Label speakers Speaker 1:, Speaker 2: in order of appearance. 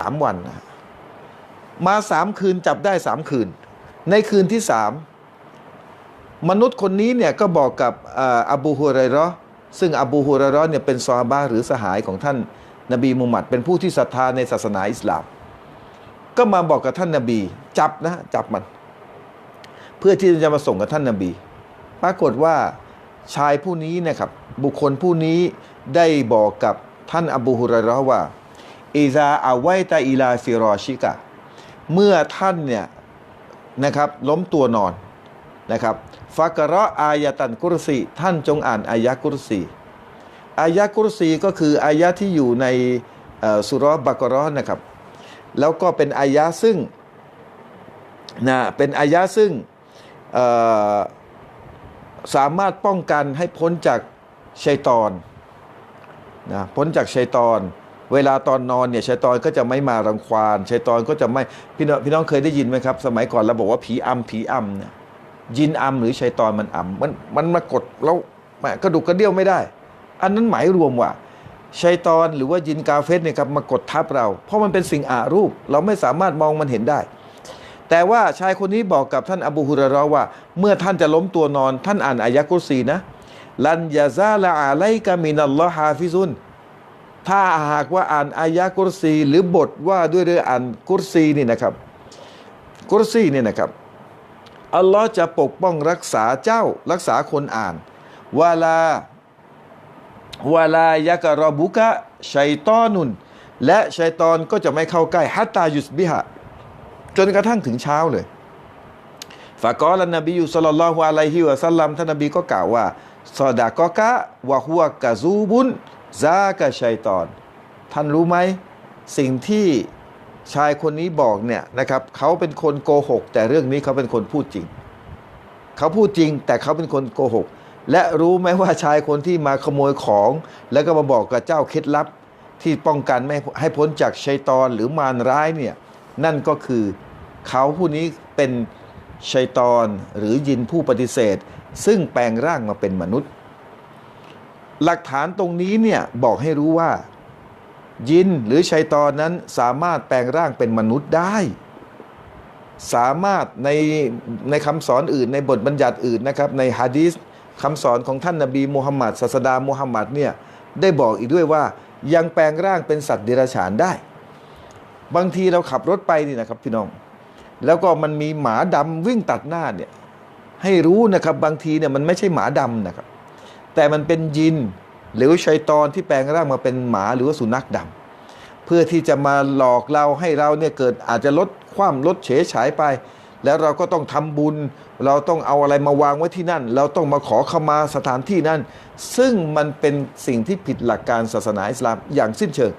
Speaker 1: สามวัน มาสามคืนจับได้สามคืน ในคืนที่สามมนุษย์คนนี้เนี่ยก็บอกกับอ่าอบูฮุไรราะห์ซึ่งอบูฮุไรราะห์เนี่ยเป็นซอฮาบะหรือสหายของท่านนบีมุฮัมมัดเป็นผู้ที่ศรัทธาในศาสนาอิสลาม ก็มาบอกกับท่านนบี จับนะจับมัน เพื่อที่จะมาส่งกับท่านนบี ปรากฏว่าชายผู้นี้นะครับบุคคลผู้นี้ได้บอกกับท่านอบูฮุไรราะห์ว่า อิซาอาไวตาอิลาฟิรอชิกะ เมื่อท่านเนี่ยนะครับล้มตัวนอนนะครับฟักระอายตันกุรซีท่านจงอ่านอายะกุรซีอายะกุรซีก็คืออายะที่อยู่ในสุรบักราะห์นะครับ แล้วก็เป็นอายะซึ่งนะเป็นอายะซึ่งสามารถป้องกันให้พ้นจากชัยตอนนะพ้นจากชัยตอน เวลาตอนนอนเนี่ยชัยตอนก็จะไม่มารังควานชัยตอนก็จะไม่พี่น้องพี่น้องเคยได้ยินไหมครับ สมัยก่อนเราบอกว่าผีอำผีอำเนี่ยยินอำหรือชัยตอนมันอำมันมันมากดแล้วกระดุกกระเดี่ยวไม่ได้ อันนั้นหมายรวมว่าชัยตอนหรือว่ายินกาเฟสเนี่ยครับมากดทับเรา เพราะมันเป็นสิ่งอารูป เราไม่สามารถมองมันเห็นได้ แต่ว่าชายคนนี้บอกกับท่านอบูฮุรเราะห์ว่า เมื่อท่านจะล้มตัวนอน ท่านอ่านอายะกุรซีนะ ลันยาซาละอาไลกามินัลลอฮฮาฟิซุน ถ้าหากว่าอ่านอายะกุรซี หรือบทว่าด้วยเรื่องอ่านกุรซีนี่นะครับ กุรซีนี่นะครับอัลลอฮ์จะปกป้องรักษาเจ้ารักษาคนอ่านวาลาวาลายะกะรอบุกะชัยตอนุน และชัยตอนก็จะไม่เข้าใกล้ฮัตตายุสบิฮะจนกระทั่งถึงเช้าเลยฟากอลนบียุสลลัลอฮุอะลัยฮิวะสัลลัมท่านนบีก็กล่าวว่าซอดากอกะวะฮุวกะซูบุน ซากะชัยตอน ท่านรู้ไหม สิ่งที่ชายคนนี้บอกเนี่ยนะครับเขาเป็นคนโกหก แต่เรื่องนี้เขาเป็นคนพูดจริง เขาพูดจริง แต่เขาเป็นคนโกหก และรู้ไหมว่าชายคนที่มาขโมยของ แล้วก็มาบอกกับเจ้าเคล็ดลับที่ป้องกันไม่ให้พ้นจากชัยตอนหรือมารร้ายเนี่ยนั่นก็คือเขาผู้นี้เป็นชัยตอนหรือยินผู้ปฏิเสธ ซึ่งแปลงร่างมาเป็นมนุษย์ หลักฐานตรงนี้เนี่ยบอกให้รู้ว่า ยินหรือชัยตอนนั้นสามารถแปลงร่างเป็นมนุษย์ได้ สามารถในในคำสอนอื่นในบทบัญญัติอื่นนะครับ ในฮะดีษคำสอนของท่านนบีมูฮัมมัดศาสดามูฮัมมัดเนี่ยได้บอกอีกด้วยว่ายังแปลงร่างเป็นสัตว์เดรัจฉานได้ บางทีเราขับรถไปนี่นะครับพี่น้อง แล้วก็มันมีหมาดำวิ่งตัดหน้าเนี่ยให้รู้นะครับบางทีเนี่ยมันไม่ใช่หมาดำนะครับ แต่มันเป็นยิน หรือชัยตอนที่แปลงร่างมาเป็นหมาหรือว่าสุนัขดำเพื่อที่จะมาหลอกเราให้เราเนี่ยเกิดอาจจะลดความลดเฉยฉายไป แล้วเราก็ต้องทำบุญ เราต้องเอาอะไรมาวางไว้ที่นั่น เราต้องมาขอขมาสถานที่นั่น ซึ่งมันเป็นสิ่งที่ผิดหลักการศาสนาอิสลามอย่างสิ้นเชิง